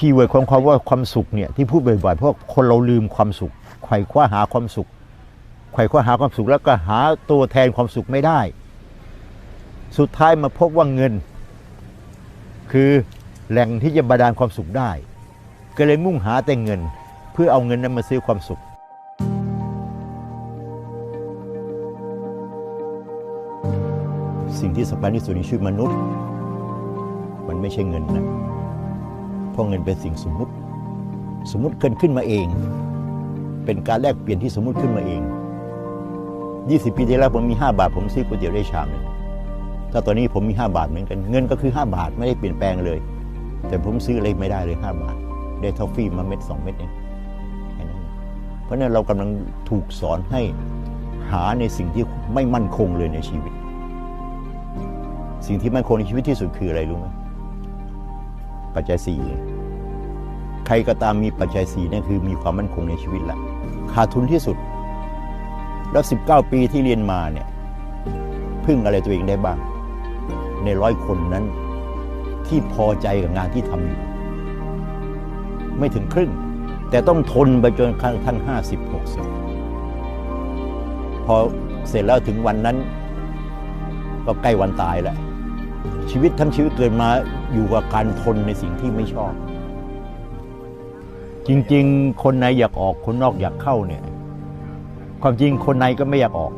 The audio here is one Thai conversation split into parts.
คีย์เวิร์ดของความว่าความสุขเนี่ยที่พูดบ่อยๆเพราะคนเราลืมความสุขไขว่คว้าหาความสุขไขว่คว้าหาความสุขแล้วก็หาตัวแทนความสุขไม่ได้ สุดท้ายมาพบว่าเงิน คือแหล่งที่จะบาดาลความสุขได้ ก็เลยมุ่งหาแต่เงิน เพื่อเอาเงินนั้นมาซื้อความสุขสิ่งที่สำคัญที่สุดในชีวิตมนุษย์ มันไม่ใช่เงินนะ เพราะเงินเป็นสิ่งสมมุติ สมมุติเกินขึ้นมาเอง เป็นการแลกเปลี่ยนที่สมมุติขึ้นมาเอง 20 ปีที่แล้วผมมี 5 บาท ผมซื้อก๋วยเตี๋ยวได้ชามหนึ่งถ้าตอนนี้ผมมี 5 บาทเหมือนกัน เงินก็คือ 5 บาทไม่ได้เปลี่ยนแปลงเลย แต่ผมซื้ออะไรไม่ได้เลย 5 บาท ได้ทอฟฟี่มาเม็ด 2 เม็ดเองแค่นั้นเพราะฉะนั้นเรากำลังถูกสอนให้หาในสิ่งที่ไม่มั่นคงเลยในชีวิต สิ่งที่มั่นคงในชีวิตที่สุดคืออะไรรู้ไหม ปัจจัยสี่ใครก็ตามมีปัจจัยสี่นั่คือมีความมั่นคงในชีวิตละขาดทุนที่สุด แล้ว19ปีที่เรียนมาเนี่ยพึ่งอะไรตัวเองได้บ้าง ในร้อยคนนั้น ที่พอใจกับงานที่ทำอยู่ไม่ถึงครึ่ง แต่ต้องทนไปจนกระทั่งห้าสิบหกสิบพอเสร็จแล้วถึงวันนั้น ก็ใกล้วันตายแหละ ชีวิตทั้งชีวิตเกิดมาอยู่กับการทนในสิ่งที่ไม่ชอบ จริงๆ คนในอยากออกคนนอกอยากเข้าเนี่ย ความจริงคนในก็ไม่อยากออก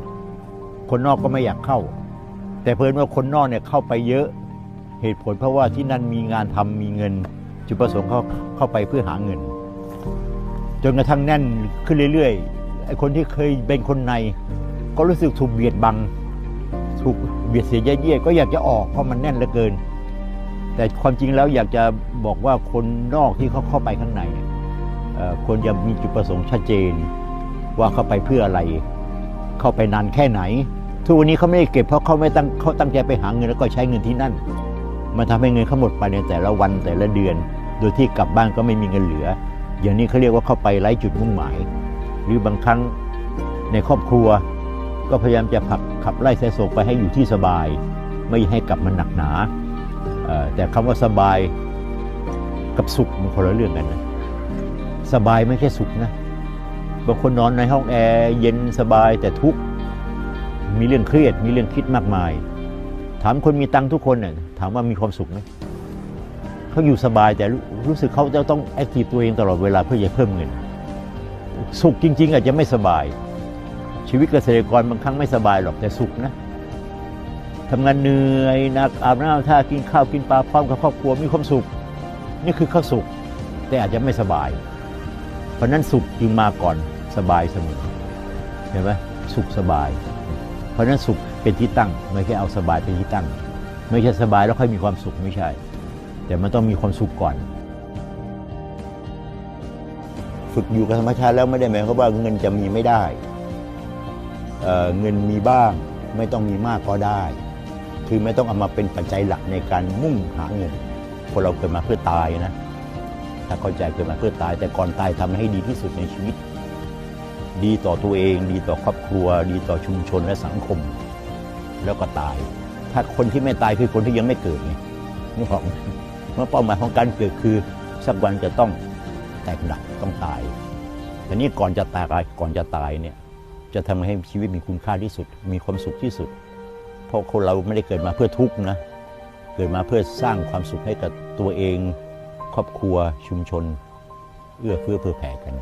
คนนอกก็ไม่อยากเข้า แต่เพิ่นว่าคนนอกเนี่ยเข้าไปเยอะเหตุผลเพราะว่าที่นั่นมีงานทำมีเงิน จุดประสงค์เขาเข้าไปเพื่อหาเงิน จนกระทั่งแน่นขึ้นเรื่อยๆไอ้คนที่เคยเป็นคนใน ก็รู้สึกถูกเบียดบัง ถูกเบียดเสียเยียๆก็อยากจะออกเพราะมันแน่นเหลือเกิน แต่ความจริงแล้วอยากจะบอกว่าคนนอกที่เขาเข้าไปข้างในควรจะมีจุดประสงค์ชัดเจน ว่าเข้าไปเพื่ออะไร เข้าไปนานแค่ไหน ทุกวันนี้เขาไม่ได้เก็บเพราะเขาไม่ตั้งเขาตั้งใจไปหาเงินแล้วก็ใช้เงินที่นั่น มันทำให้เงินเขาหมดไปในแต่ละวันแต่ละเดือน โดยที่กลับบ้านก็ไม่มีเงินเหลือ อย่างนี้เขาเรียกว่าเข้าไปไร้จุดมุ่งหมาย หรือบางครั้งในครอบครัว ก็พยายามจะผลักขับไล่สายโศกไปให้อยู่ที่สบาย ไม่ให้กลับมันหนักหนา แต่คำว่าสบายกับสุขมันคนละเรื่องกันนะสบายไม่ใช่สุขนะบางคนนอนในห้องแอร์เย็นสบายแต่ทุกข์มีเรื่องเครียดมีเรื่องคิดมากมาย ถามคนมีตังค์ทุกคนเนี่ยถามว่ามีความสุขไหมเขาอยู่สบายแต่รู้สึกเขาจะต้องแอคทีฟตัวเองตลอดเวลาเพื่อจะเพิ่มเงิน สุขจริง ๆ อาจจะไม่สบาย ชีวิตเกษตรกรบางครั้งไม่สบายหรอกแต่สุขนะทำงานเหนื่อยหนักอาบน้ำท่ากินข้าวกินปลาพร้อมกับครอบครัวมีความสุข นี่คือข้าสุข แต่อาจจะไม่สบาย เพราะนั้นสุขจึงมาก่อนสบายเสมอเห็นไหมสุขสบาย เพราะฉะนั้นสุขเป็นที่ตั้ง ไม่ใช่เอาสบายเป็นที่ตั้ง ไม่ใช่สบายแล้วค่อยมีความสุขไม่ใช่ แต่มันต้องมีความสุขก่อน ฝึกอยู่กับธรรมชาติแล้วไม่ได้หมายความว่าเงินจะมีไม่ได้ เเงินมีบ้างไม่ต้องมีมากก็ได้ คือไม่ต้องเอามาเป็นปัจจัยหลักในการมุ่งหาเงินคนเราเกิดมาเพื่อตายนะ ถ้าเข้าใจเกิดมาเพื่อตาย แต่ก่อนตายทำให้ดีที่สุดในชีวิต ดีต่อตัวเอง ดีต่อครอบครัว ดีต่อชุมชนและสังคม แล้วก็ตาย ถ้าคนที่ไม่ตายคือคนที่ยังไม่เกิดไงนึกออกไหมเมื่อเป้าหมายของการเกิดคือสักวันจะต้องแตกดับต้องตายแต่นี่ก่อนจะตายก่อนจะตายเนี่ย จะทำให้ชีวิตมีคุณค่าที่สุด มีความสุขที่สุด เพราะคนเราไม่ได้เกิดมาเพื่อทุกข์นะ เกิดมาเพื่อสร้างความสุขให้กับตัวเอง ครอบครัวชุมชน เอื้อเฟื้อเผื่อแผ่กัน